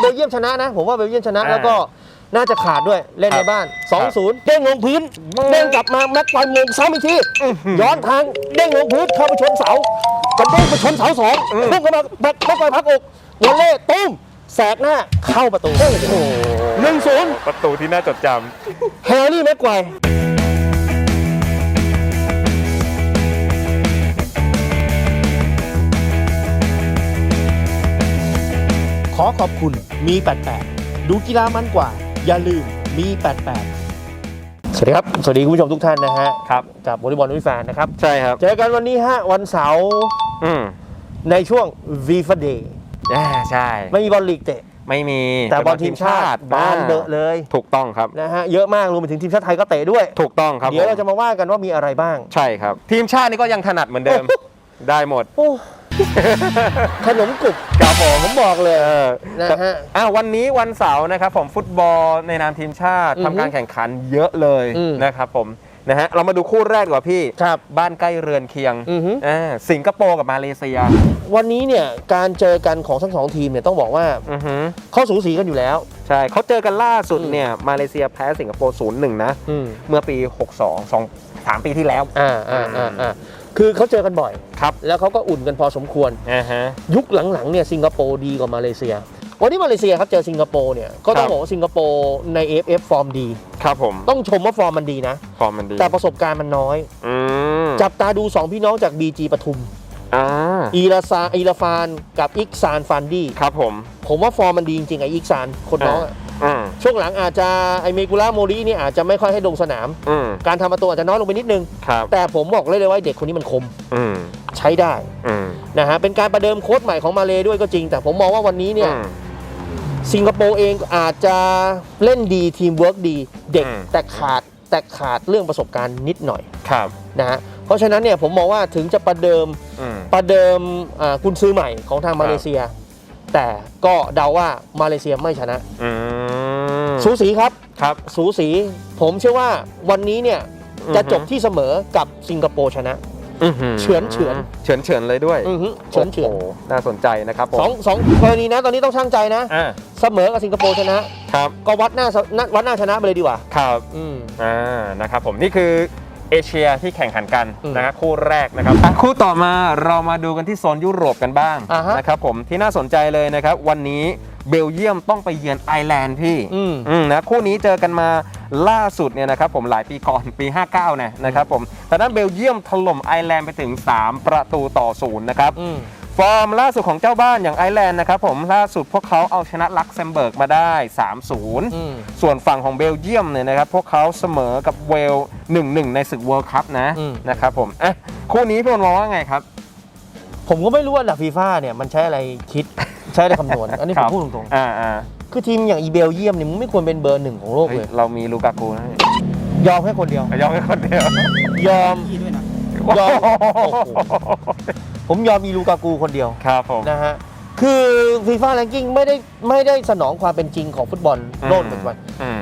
เบลเยียมชนะนะ ผมว่าเบลเยียมชนะอ่าแล้วก็น่าจะขาดด้วยเล่นครัในบบ้าน 2-0 เด้งลงพื้น เด้งกลับมาแม็กฟันมงซ้ำอีกทีอื้อหือย้อนทางเด้งลงพื้นเข้าไปชนเสากระเด้งไปชนเสาสองอืมพุ่งเข้ามาแบ็คแบ็คไปพักอกวอลเล่ตุ้มแสกหน้าเข้าประตูหนึ่งศูนย์ประตูที่น่าจดจแฮร์รี่แม็กไกวร์ข อขอบคุณมี 88 ดูกีฬามันกว่า อย่าลืมมี 88 สวัสดีครับ สวัสดีคุณผู้ชมทุกท่านนะฮะำครับกับบอลบอลวิแฟนนะครับ ใช่ครับ เจอกันวันนี้ฮะวันเสาร์อืมในช่วง v i v a Day อ่าใช่ ไม่มีบอลลีกเตะไม่มีแต่บอลทีมชาติบานเดอะเลย ถูกต้องครับนะฮะเยอะมากรวมไปถึงทีมชาติไทยก็เตะด้วย ถูกต้องครับเดี๋ยวเราผมจะมาว่ากันว่ามีอะไรบ้าง ใช่ครับ ทีมชาตินี่ก็ยังถนัดเหมือนเดิม ได้หมดโอ้ ขนมกรุบครับผมผมบอกเลยเออนะฮะ อ่าวันนี้วันเสาร์นะครับผมฟุตบอลในนามทีมชาติอือฮึทำการแข่งขันเยอะเลยอืมนะครับผมนะฮะเรามาดูคู่แรกดีกว่าพี่ครับบ้านใกล้เรือนเคียงอือฮึ อ่าสิงคโปร์กับมาเลเซียวันนี้เนี่ยการเจอกันของทั้งสองทีมเนี่ยต้องบอกว่าอือฮึเข้าสูสีกันอยู่แล้ว ใช่เขาเจอกันล่าสุดอืม เนี่ยมาเลเซียแพ้สิงคโปร์ศูนย์หนึ่งนะ อืมเมื่อปี 62 2 3 ปีที่แล้ว อ่าอ่าอ่าอ่า คือเขาเจอกันบ่อย ครับ แล้วเขาก็อุ่นกันพอสมควร อ่าฮะ ยุคหลังๆเนี่ยสิงคโปร์ดีกว่ามาเลเซีย วันนี้มาเลเซียครับเจอสิงคโปร์เนี่ยก็ต้อครังบบอกว่าสิงคโปร์ใน AFF ฟอร์มดี ครับผม ต้องชมว่าฟอร์มมันดีนะ ฟอร์มมันดีแต่ประสบการณ์มันน้อย อืมจับตาดู 2 พี่น้องจาก BG ปทุม อ่าอีราซาอีราฟานกับอิกซานฟันดี้ ครับผม ผมว่าฟอร์มมันดีจริงๆไอ้อิกซานคนน้องอะอืม ช่วงหลังอาจจะไอเมกุระโมริเนี่ยอาจจะไม่ค่อยให้ลงสนาม อืมการทำประตูอาจจะน้อยลงไปนิดนึง ครับแต่ผมบอกเลยเลยว่าเด็กคนนี้มันคมอืมใช้ได้อืมนะฮะเป็นการประเดิมโค้ชใหม่ของมาเลด้วยก็จริง แต่ผมมองว่าวันนี้เนี่ย อืม สิงคโปร์เองอาจจะเล่นดีทีมเวิร์กดี เด็กอืม แต่ขาดแต่ขาดเรื่องประสบการณ์นิดหน่อยครับ นะฮะเพราะฉะนั้นเนี่ยผมมองว่าถึงจะประเดิมอืม ประเดิมอ่ากุนซื้อใหม่ของทางมาเลเซีย แต่ก็เดาว่ามาเลเซียไม่ชนะ อืม สูสีครับ ครับ สูสี ผมเชื่อว่าวันนี้เนี่ยอือฮึจะจบที่เสมอกับสิงคโปร์ชนะอื้อหือเฉือนเฉือนเฉือนเฉือนเลยด้วยอือฮึเฉือนเฉือนโโหน่าสนใจนะครับผมสองสองกรณีนะตอนนี้ต้องช่างใจนะอ่าเสมอกับสิงคโปร์ชนะครับ ก็วัดหน้าวัดหน้าชนะไปเลยดีกว่า ครับอืมอ่านะครับผมนี่คือเอเชียที่แข่งขันกันอืมนะครับคู่แรกนะครับอะคู่ต่อมาเรามาดูกันที่โซนยุโรปกันบ้างอ่าฮะนะครับผมที่น่าสนใจเลยนะครับ วันนี้ เบลเยียมต้องไปเยือนไอร์แลนด์พี่อืม อืมนะคู่นี้เจอกันมาล่าสุดเนี่ยนะครับผมหลายปีก่อนปี 59เนี่ยนะครับผมแต่นั้นเบลเยียมถล่มไอร์แลนด์ไปถึง 3 ประตูต่อศูนย์นะครับ อืม ฟอร์มล่าสุดของเจ้าบ้านอย่างไอร์แลนด์นะครับผมล่าสุดพวกเขาเอาชนะลักเซมเบิร์กมาได้ 3-0 อืม ส่วนฝั่งของเบลเยียมเนี่ยนะครับ พวกเขาเสมอกับเวล1-1 ในศึกเวิลด์คัพนะอืม นะครับผมอะคู่นี้พี่มนต์มองว่าไงครับ ผมก็ไม่รู้ว่าหลักฟีฟ่าเนี่ยมันใช้อะไรคิด ใช้อะไรคำนวณ อันนี้ผครัมบพูดตรงอ่าอ่าๆ คือทีมอย่างอีเบลเยียมเนี่ยมึงไม่ควรเป็นเบอร์หนึ่งของโลกเฮ้ยเลย เรามีลูกากูนะยอมให้คนเดียว ยอมให้คนเดียวยอมยอมโอ้โห ผมยอมมีลูกากูคนเดียวครับผม นะฮะ คือฟีฟ่าแรงกิ้งไม่ได้ไม่ได้สนองความเป็นจริงของฟุตบอลโลกปัจจุบัน อืม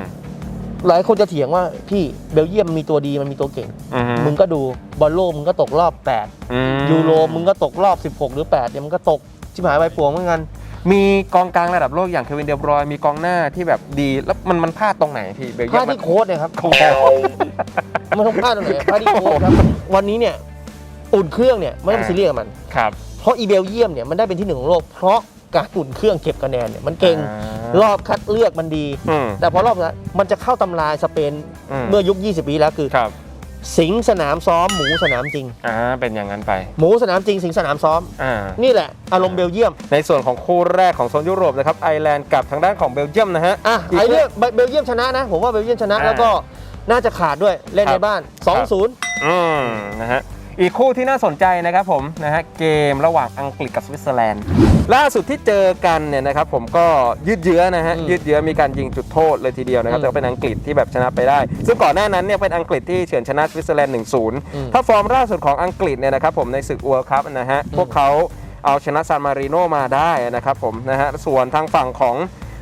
หลายคนจะเถียงว่าพี่เบลเยียมมีตัวดีมันมีตัวเก่ง อืมมึงก็ดูบอลโลกมึงก็ตกรอบอืม8ยูโรมึงก็ตกรอบ 16 หรือ8เนี่ยมันก็ตกชิบหายไปปวงเหมือนกัน มีกองกลางระดับโลกอย่างเควินเดบรอยน์มีกองหน้าที่แบบดีแล้วมันมันพลาดตรงไหนพี่เบลพเยียลามดมันที่โค้ดเนี่ยครับโอ้โหมันต้องพลาดตรงไหนพลาดที่โค้ดครับวันนี้เนี่ยอุ่นเครื่องเนี่ยไม่ต้องไปซีเรียสกับมัน ครับ เพราะอีเบลเยียมเนี่ยมันได้เป็นที่หนึ่งของโลก เพราะการอุ่นเครื่องเก็บคะแนนเนี่ยมันเก่งรอบคัดเลือกมันดี อืมแต่พอรอบนั้นมันจะเข้าตำราสเปนอืม เมื่อยุค 20 ปีแล้วคือ ครับ สิงสนามซ้อมหมูสนามจริง อ่าเป็นอย่างนั้นไป หมูสนามจริง สิงสนามซ้อม อ่า นี่แหละ อารมณ์เบลเยียมในส่วนของคู่แรกของโซนยุโรปนะครับไอร์แลนด์กับทางด้านของเบลเยียมนะฮะอะไอเรื่องเบลเยียมชนะนะ ผมว่าเบลเยียมชนะอ่าแล้วก็น่าจะขาดด้วยเล่นครัในบบ้าน 2-0 อืมนะฮะ อีกคู่ที่น่าสนใจนะครับผมนะฮะเกมระหว่างอังกฤษกับสวิตเซอร์แลนด์ ล่าสุดที่เจอกันเนี่ยนะครับผมก็ยืดเยื้อนะฮะอืมยืดเยื้อมีการยิงจุดโทษเลยทีเดียวนะครับอืมแต่ว่าเป็นอังกฤษที่แบบชนะไปได้ ซึ่งก่อนหน้านั้นเนี่ยเป็นอังกฤษที่เฉือนชนะสวิตเซอร์แลนด์อืม1-0 ถ้าฟอร์มล่าสุดของอังกฤษเนี่ยนะครับผมในศึก World Cup นะฮะพวกเขาเอาชนะซานมาริโนมาได้นะครับผมนะฮะส่วนทางฝั่งของ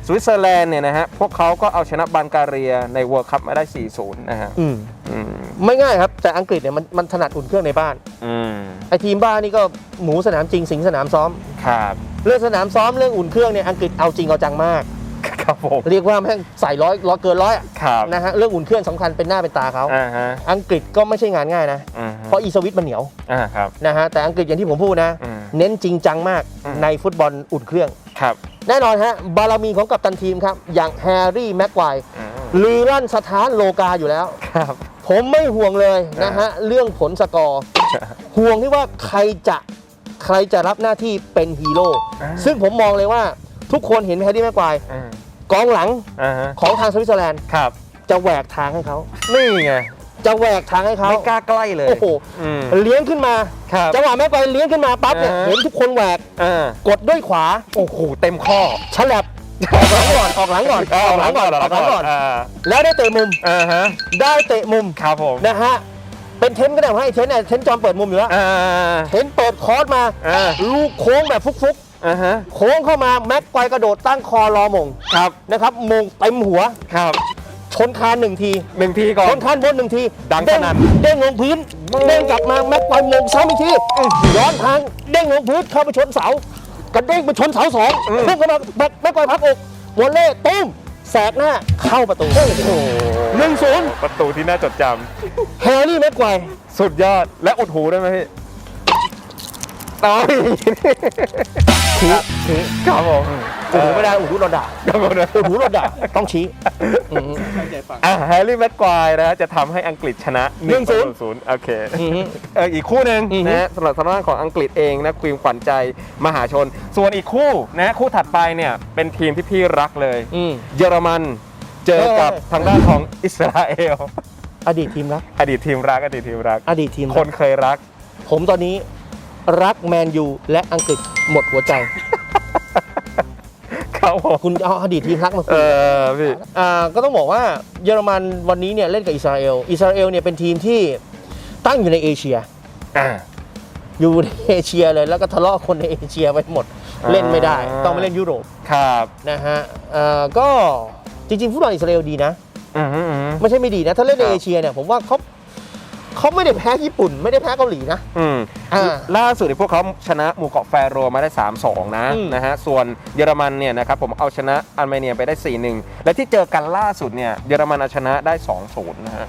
สวิตเซอร์แลนด์เนี่ยนะฮะพวกเขาก็เอาชนะบัลแการียใน World Cup มาได้ 4-0 นะฮะอืมอืมไม่ง่ายครับ แต่อังกฤษเนี่ยมันมันถนัดอุ่นเครื่องในบ้านอืมไอทีมบ้านนี่ก็หมูสนามจริงสิงสนามซ้อม ครับเรื่องสนามซ้อมเรื่องอุ่นเครื่องเนี่ยอังกฤษเอาจริงเอาจังมาก ครับผมเรียกว่าแม่งใส่ร้อยร้อยเกินร้อยอะครับนะฮะเรื่องอุ่นเครื่องสำคัญเป็นหน้าเป็นตาเขาอ่าฮะอังกฤษก็ไม่ใช่งานง่ายนะอ่าฮะเพราะอีสวิตมันเหนียวอ่าครับ นะฮะแต่อังกฤษอย่างที่ผมพูดนะ อืมเน้นจริงจังมากอืม ในฟุตบอลอุ่นเครื่อง ครับ แน่นอนฮะบารมีของกัปตันทีมครับ อย่างแฮร์รี่แม็กไกวร์อืมลือลั่นสถานโลกาอยู่แล้ว ครับ ผมไม่ห่วงเลยนะฮะ เรื่องผลสกอร์ ห่วงที่ว่าใครจะใครจะรับหน้าที่เป็นฮีโร่อ่าซึ่งผมมองเลยว่าทุกคนเห็นแฮร์รี่แม็กไกวร์อ่ากองหลังอ่าฮะของทางสวิตเซอร์แลนด์ครับจะแหวกทางให้เขานี่ไง จะแหวกทางให้เขาไม่กล้าใกล้เลยโอ้โหอืมเลี้ยงขึ้นมาครับจังหวะแม็กไกวร์เลี้ยงขึ้นมาปั๊บเนี่ยอ่าเห็นทุกคนแหวกอ่ากดด้วยขวาโอ้โหเต็มข้อฉลับออกหลังก่อนออกหลังก่อนออกหลังก่อนออกหลังก่อนอ่าแล้วได้เตะมุมอ่าฮะได้เตะมุมครับผมนะฮะเป็นเทนก็ได้ผมให้เทนเนี่ยเทนจอมเปิดมุมอยู่แล้วอ่า เทนเปิดคอร์สมาอ่า ลูกโค้งแบบฟุกอ่าฮะๆโค้งเข้ามาแม็กไกวร์กระโดดตั้งคอรอมงครับนะครับมงเต็มหัว ครับ ชนคานหนึ่งทีหนึ่งทีก่อชนน คานบนหนึ่งทีดังเด้สนั่น เด้งลงพื้นเด้งกลับมาแม็กไกวร์มงซ้ำอีกทีย้อนทางเด้งลงพื้นเข้าไปชนเสากระเด้งไปชนเสาสองพุ่งเข้ามาแม็กแม็กไกวร์พักอกวอลเล่ตุ้มแสกหน้าเข้าประตูหนึ่งศูนย์ประตูที่น่าจดจแฮร์รี่แม็กไกวร์ำสุดยอดและอุดหูได้ไหมพี่ ต่อยชี้ชี้ครับผมอุดหูไม่ได้อุดหูเราด่าครับผมนะอุดหูเราด่าต้องชี้อืมอะแฮร์รี่แม็กควายนะฮะจะทำให้อังกฤษชนะหนึ่งศูนย์ศูนย์โอเคอืมเอออีกคู่หนึ่งอือฮึนะฮะสำหรับทางด้านของอังกฤษเองนะควีนขวัญใจมหาชน ส่วนอีกคู่นะคู่ถัดไปเนี่ยเป็นทีมที่พี่รักเลยอืมเยอรมันเจอกับเออทางด้านของอิสราเอลอดีตทีมรักอดีตทีมรักอดีตทีมรัก อดีตทีมครักนเคยรัก ผมตอนนี้ รักแมนยูและอังกฤษหมดหัวใจ ครับผมคุณเอาอดีตทีมรักมาเอคุยอพี่อ่าก็ต้องบอกว่าเยอรมันวันนี้เนี่ยเล่นกับอิสราเอล อิสราเอลเนี่ยเป็นทีมที่ตั้งอยู่ในเอเชีย อ่า อยู่ในเอเชียเลยแล้วก็ทะเลาะคนในเอเชียไปหมด อ่า เล่นไม่ได้ ต้องไปเล่นยุโรปครับนะฮะอ่าก็จริงๆฟุตบอลอิสราเอลดีนะ อือฮึอือฮึไม่ใช่ไม่ดีนะ ถ้าเล่นในครับ เอเชียเนี่ยผมว่าเขา เขาไม่ได้แพ้ญี่ปุ่น ไม่ได้แพ้เกาหลีนะ อืมอ่าล่าสุดเนี่ยพวกเขาชนะหมู่เกาะแฟโรมาได้ 3-2 นะอืม นะฮะส่วนเยอรมันเนี่ยนะครับผมเอาชนะอาร์เมเนียไปได้ 4-1 และที่เจอกันล่าสุดเนี่ยเยอรมันเอาชนะได้ 2-0 นะฮะ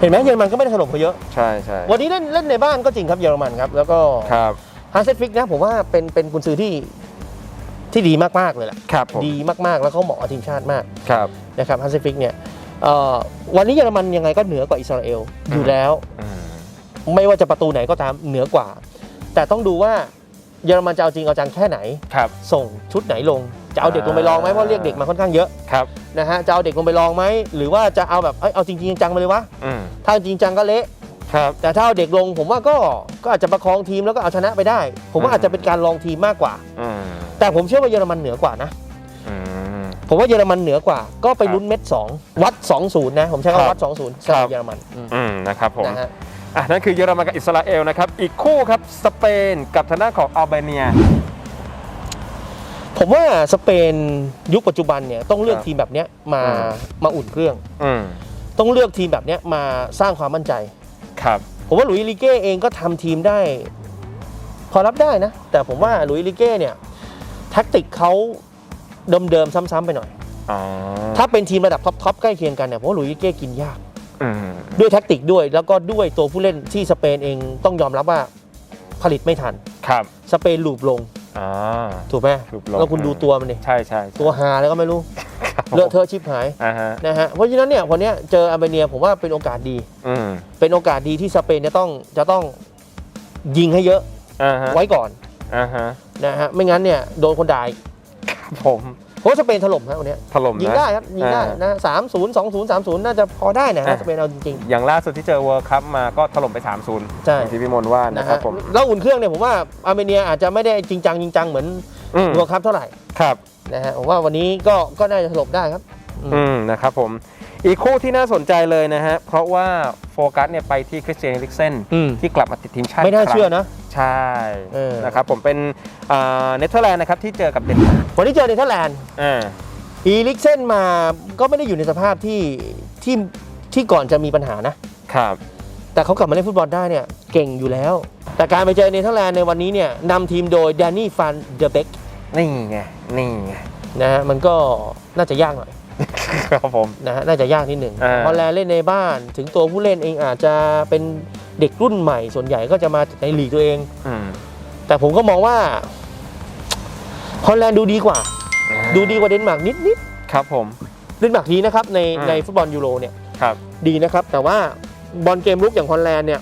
เห็นไหมเยอรมันก็ไม่ได้ถล่มเขาเยอะ ใช่ใช่วันนี้เล่นเล่นในบ้านก็จริงครับเยอรมันครับ แล้วก็ครับฮันเซฟฟิกนะผมว่าเป็นเป็นกุนซือที่ที่ดีมากๆเลยแหละครับผมดีมากๆแล้วเขาเหมาะกับทีมชาติมากครับนะครับฮันเซฟฟิกเนี่ย เอ่อวันนี้เยอรมันยังไงก็เหนือกว่าอิสราเอลอยู่แล้ว อืมไม่ว่าจะประตูไหนก็ตามเหนือกว่า แต่ต้องดูว่าเยอรมันจะเอาจริงเอาจังแค่ไหน ครับส่งชุดไหนลง จะเอาเด็กลงไปลองไหมเพราะเรียกเด็กมาค่อนข้างเยอะครับ นะฮะจะเอาเด็กลงไปลองไหมหรือว่าจะเอาแบบเอ้ยเอาจริงๆจังๆมาเลยวะอืมถ้าจริงจังก็เละครับ แต่ถ้าเอาเด็กลงผมว่าก็ก็อาจจะประคองทีมแล้วก็เอาชนะไปได้ ผมว่าอืมอาจจะเป็นการลองทีมมากกว่า อืมแต่ผมเชื่อว่าเยอรมันเหนือกว่านะอืม ผมว่าเยอรมันเหนือกว่า ก็ไปครับลุ้นเม็ด 2 วัด 2-0 นะ ผมใช้ครัคำบวัด 2-0ครัใช่บเยอรมันอืมอืมนะครับผมนะฮะอะนั่นคือเยอรมันกับอิสราเอลนะครับ อีกคู่ครับสเปนกับทางด้านของอัลเบเนีย ผมว่าสเปนยุคปัจจุบันเนี่ยต้องเลือกครับทีมแบบเนี้ยมาอืม มาอุ่นเครื่อง อืมต้องเลือกทีมแบบเนี้ยมาสร้างความมั่นใจ ครับผมว่าหลุยส์ลิเก้เองก็ทำทีมได้ พอรับได้นะ แต่ผมว่าหลุยส์ลิเก้เนี่ยแท็กติกเขา เดิมๆซ้ำๆไปหน่อย อ๋อถ้าเป็นทีมระดับท็อปๆใกล้เคียงกันเนี่ยผมว่าหลุยส์ลิเก้กินยาก อืมด้วยแท็กติกด้วย แล้วก็ด้วยตัวผู้เล่นที่สเปนเองต้องยอมรับว่าผลิตไม่ทัน ครับสเปนลูบลง อ่า ถูกไหมลูบลง แล้วคุณดูตัวมันดิใช่ใช่ใช่ตัวหาแล้วก็ไม่รู้ครับเลอะเทอะชิบหาย อ่าฮะนะฮะเพราะฉะนั้นเนี่ยวันเนี้ยเจออาร์เมเนียผมว่าเป็นโอกาสดี อืมเป็นโอกาสดีที่สเปนจะต้องจะต้องยิงให้เยอะอ่าฮะไว้ก่อนอ่าฮะนะฮะไม่งั้นเนี่ยโดนคนด่าอีก ผมเพราะว่าสเปนถล่มฮะวันเนี้ยถล่มนะยิงได้ครับยิงได้อ่านะสามศูนย์สองศูนย์สามศูนย์น่าจะพอได้นะฮะอ่า สเปนเอาจริง อย่างล่าสุดที่เจอเวิร์คัพมาก็ถล่มไป 3-0ใช่อย่างที่พี่มนต์ว่าๆนะนะครัฮะบผมแล้วอุ่นเครื่องเนี่ยผมว่าอาร์เมเนียอาจจะไม่ได้จริงจังจริงจังเหมือนอืมเวิร์คัพเท่าไหร่ครับ นะฮะผมว่าวันนี้ก็ก็น่าจะถล่มได้ครับอืมอืมนะครับผม อีกคู่ที่น่าสนใจเลยนะฮะ เพราะว่าโฟกัสเนี่ยไปที่คริสเตียนลิกเซนอืม ที่กลับมาติดทีมชาติไม่น่ากครั้งเชื่อนะ ใช่เออ นะครับผมเป็นอ่าเนเธอร์แลนด์นะครับที่เจอกับเดนมาร์กวันนี้เจอเนเธอร์แลนด์อ่าอีลิกเซนมาก็ไม่ได้อยู่ในสภาพที่ที่ที่ก่อนจะมีปัญหานะ ครับ แต่เขากลับมาเล่นฟุตบอลได้เนี่ยเก่งอยู่แล้ว แต่การไปเจอเนเธอร์แลนด์ในวันนี้เนี่ยนำทีมโดยแดนนี่ฟันเดเบกนี่ไง นี่ไง นะฮะมันก็น่าจะยากหน่อยครับผม นะฮะน่าจะยากนิดหนึ่งอ่า ฮอลแลนด์เล่นในบ้าน ถึงตัวผู้เล่นเองอาจจะเป็น เด็กรุ่นใหม่ส่วนใหญ่ก็จะมาในลีกตัวเอง อืมแต่ผมก็มองว่าฮอลแลนด์ดูดีกว่า ดูดีกว่าเดนมาร์กนิดนิดครับผม ๆเดนมาร์กดีนะครับในอืม ในฟุตบอลยูโรเนี่ยครับดีนะครับ แต่ว่าบอลเกมลุกอย่างฮอลแลนด์เนี่ย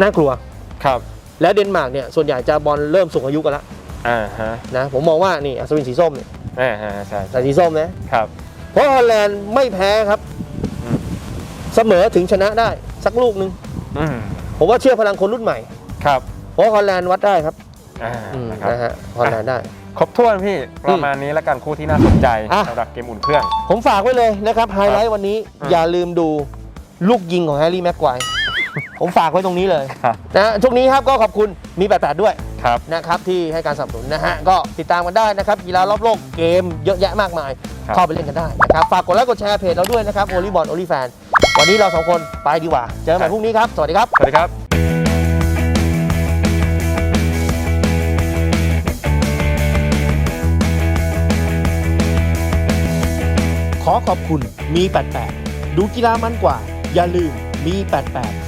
น่ากลัว ครับและเดนมาร์กเนี่ยส่วนใหญ่จะบอลเริ่มสูงอายุกันแล้วอ่าฮะนะผมมองว่านี่อัศวินสีส้มเนี่ยอ่าฮะใช่ใส่สีส้มนะ ครับ เพราะฮอลแลนด์ไม่แพ้ครับ อืม เสมอถึงชนะได้สักลูกหนึ่งอืม ผมว่าเชื่อพลังคนรุ่นใหม่ ครับเพราะฮอลแลนด์วัดได้ครับอ่าอืมนะครับนะฮะฮอลแลนด์ได้ ครบถ้วนพี่ประมาณนี้แล้วกันคู่ที่น่าสนใจอะสำหรับเกมอุ่นเครื่อง ผมฝากไว้เลยนะครับไฮไลท์วันนี้อืมอย่าลืมดูลูกยิงของแฮร์รี่แม็กไกวร์ผมฝากไว้ตรงนี้เลยครับนะช่วงนี้ครับก็ขอบคุณมี88ด้วยครับนะครับที่ให้การสนับสนุนนะฮะก็ติดตามกันได้นะครับกีฬารอบโลกเกมเยอะแยะมากมายครับเข้าไปเล่นกันได้นะครับฝากกดไลค์กดแชร์เพจเราด้วยนะครับโอลิบอลโอลิแฟน วันนี้เราสองคนไปดีกว่า เจอกันใหม่พรุ่งนี้ครับ สวัสดีครับ สวัสดีครับขอขอบคุณมี 88 ดูกีฬามันกว่า อย่าลืมมี 88